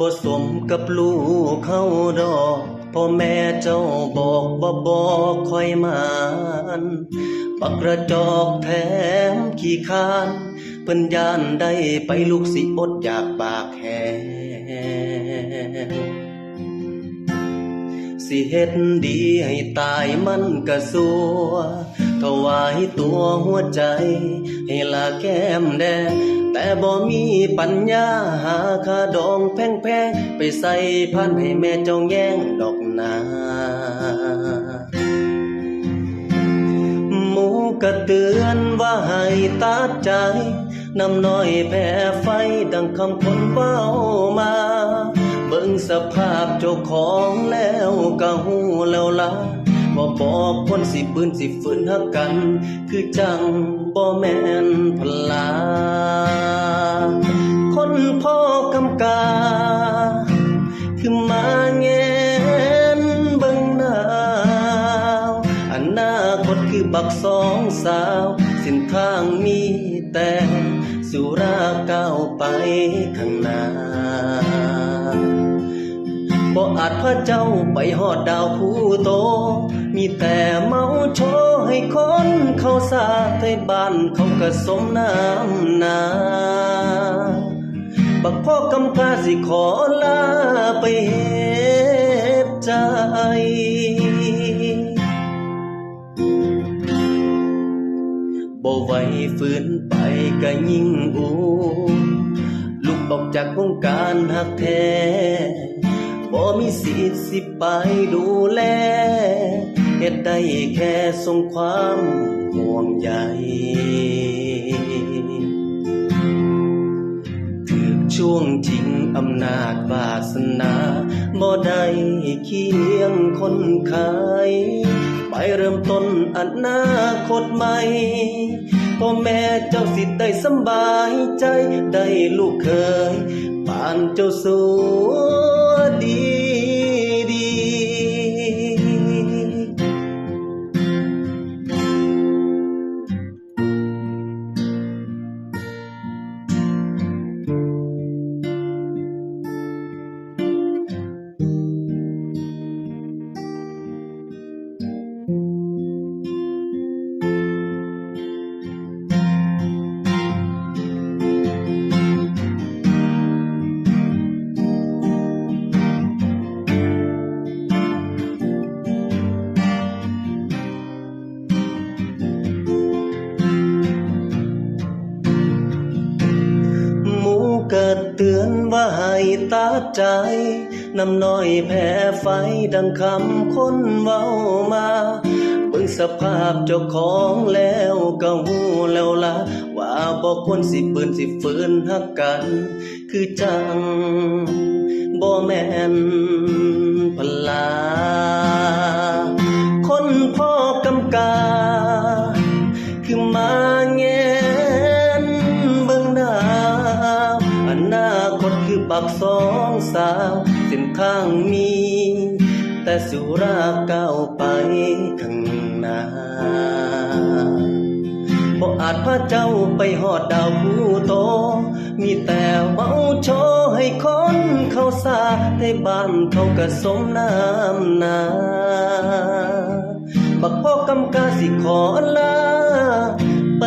บ่สมกับลูกเขาดอกพ่อแม่เจ้าบอกว่บอกคอยมานปักกระจอกแถมขี้คานเพิ่นย่านได้ไปลูกสิอดอยากปากแหงสิเฮ็ดดีให้ตายมันก็สัว ถวายตัวหัวใจ ให้ลาแก้มแดง แต่บ่มีปัญญาหาค่าดองแพงๆ ไปใส่พันให้แม่เจ้าแย่งดอกนาหมูก็เตือนว่าให้ตัดใจน้ำน้อยแพ้ไฟดังคำคนเว้ามา เบิ่งสภาพเจ้าของแล้วก็หูแล้วล่ะ บ่บอกคนสิปืนสิฝืนหักกัน คือจังบ่แม่นพลา คนพ่อกำกา คือมาแงนเบิ่งหนาวอนาคตคือบักสองสาวส้นทางมีแต่สุราก้าวไปข้างหน้า บ่อาจพาเจ้าไปหอดดาวผู้โต มีแต่เมาโชว์ให้คนเขาสาไทยบ้านเขาก็สมน้ำนาบักพ่อกำกาสิขอลาไปเฮ็ดใจบ่ไหวฝืนไปก็ยิ่งอูลุกออกจากวงการหักแท้ สิทธิ์สิไปดูแลเฮ็ดได้แค่ส่งความห่วงใยถึกช่วงจริงอำนาจวาสนาบ่ได้เคียงคนขายไปเริ่มต้นอนาคตใหม่พ่อแม่เจ้าสิได้สบายใจได้ลูกเคยปานเจ้าสัวดี เกิดเตือนว่าให้ตาใจน้ำน้อยแพ้ไฟดังคำคนเว้ามาเบิ่งสภาพเจ้าของแล้วก็หูแล้วละว่าบ่ควรสิปืนสิฝืนหักกัน คือจังบ่แม่น บอกสองสาวเส้นทางมี แต่สุราก้าวไปข้างหน้าบ่อาจพาเจ้าไปหอดดาวผู้โต มีแต่เมาโชให้คนเขาสาให้บ้านเขาก็สมน้ำนาบักพ่อกำกาสิขอลาไป